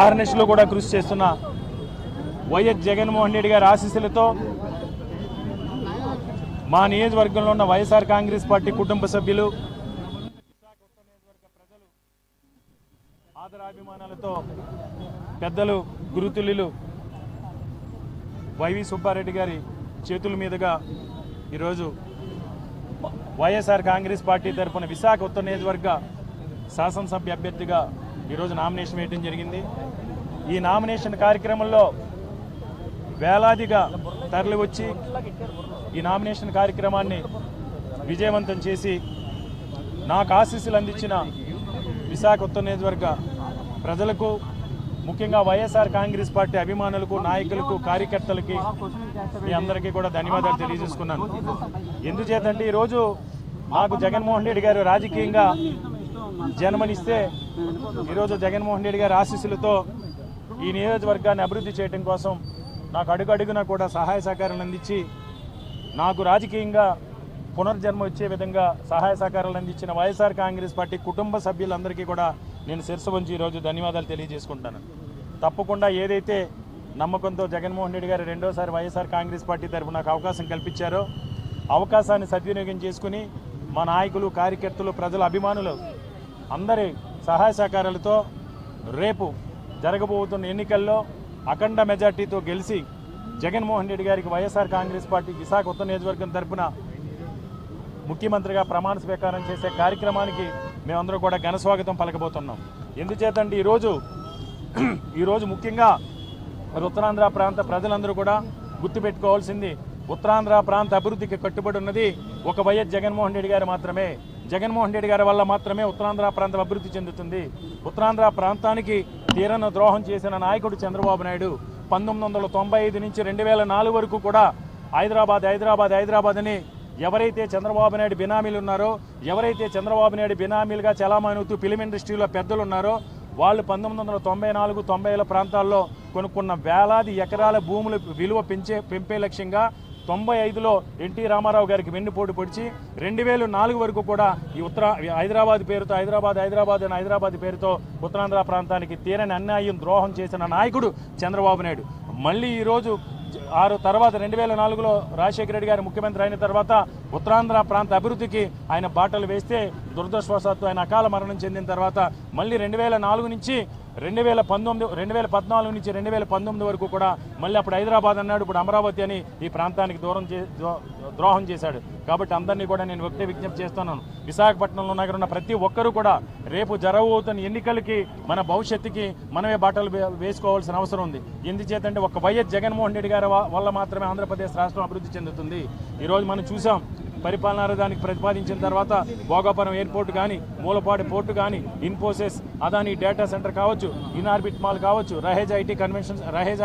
ఆర్నెస్లో కూడా కృషి చేస్తున్న వైఎస్ జగన్మోహన్ రెడ్డి గారి ఆశీస్సులతో మా నియోజకవర్గంలో ఉన్న వైఎస్ఆర్ కాంగ్రెస్ పార్టీ కుటుంబ సభ్యులు ఆదరాభిమానాలతో పెద్దలు గురుతుల్యులు వైవి సుబ్బారెడ్డి గారి చేతుల మీదుగా ఈరోజు వైఎస్ఆర్ కాంగ్రెస్ పార్టీ తరఫున విశాఖ ఉత్తర నియోజకవర్గ శాసనసభ్య అభ్యర్థిగా ఈరోజు నామినేషన్ వేయడం జరిగింది. ఈ నామినేషన్ కార్యక్రమంలో వేలాదిగా తరలివచ్చి ఈ నామినేషన్ కార్యక్రమాన్ని విజయవంతం చేసి నాకు ఆశీస్సులు అందించిన విశాఖ ఉత్తర నియోజకవర్గ ప్రజలకు ముఖ్యంగా వైఎస్ఆర్ కాంగ్రెస్ పార్టీ అభిమానులకు నాయకులకు కార్యకర్తలకి మీ అందరికీ కూడా ధన్యవాదాలు తెలియజేసుకున్నాను. ఎందుచేతంటే ఈరోజు నాకు జగన్మోహన్ రెడ్డి గారు రాజకీయంగా జన్మనిస్తే ఈరోజు జగన్మోహన్ రెడ్డి గారి ఆశీస్సులతో ఈ నియోజకవర్గాన్ని అభివృద్ధి చేయడం కోసం నాకు అడుగడుగున కూడా సహాయ సహకారాలు అందించి నాకు రాజకీయంగా పునర్జన్మ వచ్చే విధంగా సహాయ సహకారాలు అందించిన వైఎస్ఆర్ కాంగ్రెస్ పార్టీ కుటుంబ సభ్యులందరికీ కూడా నేను శిరస వంచి ఈరోజు ధన్యవాదాలు తెలియజేసుకుంటాను. తప్పకుండా ఏదైతే నమ్మకంతో జగన్మోహన్ రెడ్డి గారు రెండోసారి వైఎస్ఆర్ కాంగ్రెస్ పార్టీ తరఫున నాకు అవకాశం కల్పించారో అవకాశాన్ని సద్వినియోగం చేసుకుని మా నాయకులు కార్యకర్తలు ప్రజల అభిమానులు అందరి సహాయ సహకారాలతో రేపు జరగబోతున్న ఎన్నికల్లో అఖండ మెజార్టీతో గెలిచి జగన్మోహన్ రెడ్డి గారికి వైఎస్ఆర్ కాంగ్రెస్ పార్టీ విశాఖ ఉత్తర నియోజకవర్గం తరఫున ముఖ్యమంత్రిగా ప్రమాణ స్వీకారం చేసే కార్యక్రమానికి మేమందరూ కూడా ఘన స్వాగతం పలకబోతున్నాం. ఎందుచేతండి ఈరోజు ఈరోజు ముఖ్యంగా మరి ఉత్తరాంధ్ర ప్రాంత ప్రజలందరూ కూడా గుర్తుపెట్టుకోవాల్సింది ఉత్తరాంధ్ర ప్రాంత అభివృద్ధికి కట్టుబడి ఉన్నది ఒక వైఎస్ జగన్మోహన్ రెడ్డి గారు మాత్రమే. జగన్మోహన్ రెడ్డి గారి వల్ల మాత్రమే ఉత్తరాంధ్ర ప్రాంతం అభివృద్ధి చెందుతుంది. ఉత్తరాంధ్ర ప్రాంతానికి తీరన ద్రోహం చేసిన నాయకుడు చంద్రబాబు నాయుడు పంతొమ్మిది వందల తొంభై ఐదు నుంచి రెండు వేల నాలుగు వరకు కూడా హైదరాబాద్ హైదరాబాద్ హైదరాబాద్ అని ఎవరైతే చంద్రబాబు నాయుడు బినామీలు ఉన్నారో ఎవరైతే చంద్రబాబు నాయుడు బినామీలుగా చలామణవుతూ ఫిలిం ఇండస్ట్రీలో పెద్దలు ఉన్నారో వాళ్ళు పంతొమ్మిది వందల తొంభై నాలుగు తొంభైల ప్రాంతాల్లో కొనుక్కున్న వేలాది ఎకరాల భూముల విలువ పెంచే పెంపే లక్ష్యంగా తొంభై ఐదులో ఎన్టీ రామారావు గారికి వెన్నుపోటు పొడిచి రెండు వేల నాలుగు వరకు కూడా ఈ ఉత్తర హైదరాబాద్ పేరుతో హైదరాబాద్ హైదరాబాద్ అని హైదరాబాద్ పేరుతో ఉత్తరాంధ్ర ప్రాంతానికి తీరని అన్యాయం ద్రోహం చేసిన నాయకుడు చంద్రబాబు నాయుడు. మళ్ళీ ఈరోజు ఆరు తర్వాత రెండు వేల నాలుగులో రాజశేఖర రెడ్డి గారు ముఖ్యమంత్రి అయిన తర్వాత ఉత్తరాంధ్ర ప్రాంత అభివృద్ధికి ఆయన బాటలు వేస్తే దురదృష్టవశాత్తు ఆయన అకాల మరణం చెందిన తర్వాత మళ్ళీ రెండు వేల నాలుగు నుంచి రెండు వేల పంతొమ్మిది రెండు వేల పద్నాలుగు నుంచి రెండు వేల పంతొమ్మిది వరకు కూడా మళ్ళీ అప్పుడు హైదరాబాద్ అన్నాడు ఇప్పుడు అమరావతి అని ఈ ప్రాంతానికి దూరం చే ద్రోహం చేశాడు. కాబట్టి అందరినీ కూడా నేను ఒకటే విజ్ఞప్తి చేస్తున్నాను. విశాఖపట్నంలో నగరం ఉన్న ప్రతి ఒక్కరూ కూడా రేపు జరగబోతున్న ఎన్నికలకి మన భవిష్యత్తుకి మనమే బాటలు వేసుకోవాల్సిన అవసరం ఉంది. ఎందుచేతంటే ఒక వైఎస్ జగన్మోహన్ రెడ్డి గారి వల్ల మాత్రమే ఆంధ్రప్రదేశ్ రాష్ట్రం అభివృద్ధి చెందుతుంది. ఈరోజు మనం చూసాం పరిపాలనా దానికి ప్రతిపాదించిన తర్వాత భోగాపురం ఎయిర్పోర్ట్ కానీ మూలపాడు పోర్టు కానీ ఇన్ఫోసిస్ అదాని డేటా సెంటర్ కావచ్చు ఇన్ఆర్బిట్ మాల్ కావచ్చు Raheja IT convention Raheja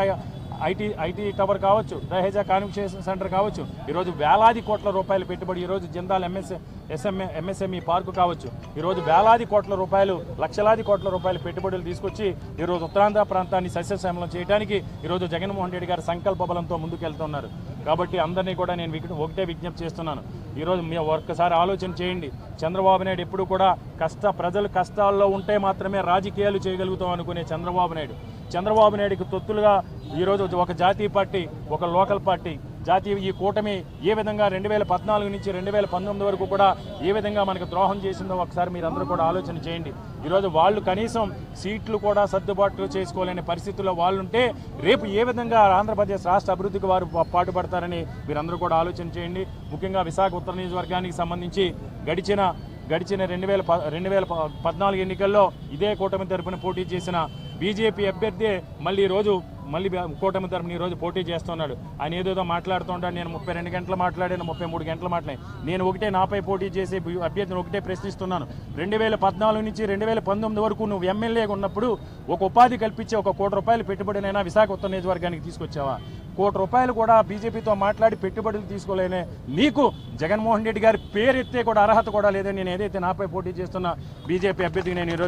IT IT tower కావచ్చు రహేజా కాన్వెన్షన్ సెంటర్ కావచ్చు ఈరోజు వేలాది కోట్ల రూపాయలు పెట్టుబడి ఈరోజు Jindal MS SMA MSME park కావచ్చు ఈరోజు వేలాది కోట్ల రూపాయలు లక్షలాది కోట్ల రూపాయలు పెట్టుబడులు తీసుకొచ్చి ఈరోజు ఉత్తరాంధ్ర ప్రాంతాన్ని సస్యశ్యామలం చేయడానికి ఈరోజు జగన్మోహన్ రెడ్డి గారు సంకల్ప బలంతో ముందుకెళ్తున్నారు. కాబట్టి అందరినీ కూడా నేను ఒకటే విజ్ఞప్తి చేస్తున్నాను. ఈరోజు మీ ఒక్కసారి ఆలోచన చేయండి. చంద్రబాబు నాయుడు ఎప్పుడు కూడా కష్ట ప్రజలు కష్టాల్లో ఉంటే మాత్రమే రాజకీయాలు చేయగలుగుతాం అనుకునే చంద్రబాబు నాయుడు. చంద్రబాబు నాయుడుకి తొత్తులుగా ఈరోజు ఒక జాతీయ పార్టీ ఒక లోకల్ పార్టీ జాతీయ ఈ కూటమి ఏ విధంగా రెండు వేల పద్నాలుగు నుంచి రెండు వేల పంతొమ్మిది వరకు కూడా ఏ విధంగా మనకు ద్రోహం చేసిందో ఒకసారి మీరందరూ కూడా ఆలోచన చేయండి. ఈరోజు వాళ్ళు కనీసం సీట్లు కూడా సర్దుబాటు చేసుకోలేని పరిస్థితుల్లో వాళ్ళు ఉంటే రేపు ఏ విధంగా ఆంధ్రప్రదేశ్ రాష్ట్ర అభివృద్ధికి వారు పాటుపడతారని మీరందరూ కూడా ఆలోచన చేయండి. ముఖ్యంగా విశాఖ ఉత్తర నియోజకవర్గానికి సంబంధించి గడిచిన గడిచిన రెండు వేల ప- రెండు వేల పద్నాలుగు ఎన్నికల్లో ఇదే కూటమి తరపున పోటీ చేసిన బీజేపీ అభ్యర్థి మళ్ళీ ఈరోజు రోజు మళ్ళీ కూటమి తరపున ఈ రోజు పోటీ చేస్తున్నాడు. ఆయన ఏదేదో మాట్లాడుతుంటాడు నేను ముప్పై రెండు గంటలు మాట్లాడాను ముప్పై మూడు గంటలు మాట్లాడాను. నేను ఒకటే నాపై పోటీ చేసే అభ్యర్థిని ఒకటే ప్రశ్నిస్తున్నాను. రెండు వేల పద్నాలుగు నుంచి రెండు వేల పంతొమ్మిది వరకు నువ్వు ఎమ్మెల్యేగా ఉన్నప్పుడు ఒక ఉపాధి కల్పించే ఒక కోటి రూపాయలు పెట్టుబడినైనా విశాఖ ఉత్తర నియోజకవర్గానికి తీసుకొచ్చావా? కోటి రూపాయలు కూడా బీజేపీతో మాట్లాడి పెట్టుబడులు తీసుకోలేనే. నీకు జగన్మోహన్ రెడ్డి గారి పేరెత్తే కూడా అర్హత కూడా లేదని నేను ఏదైతే నాపై పోటీ చేస్తున్న బీజేపీ అభ్యర్థికి నేను ఈరోజు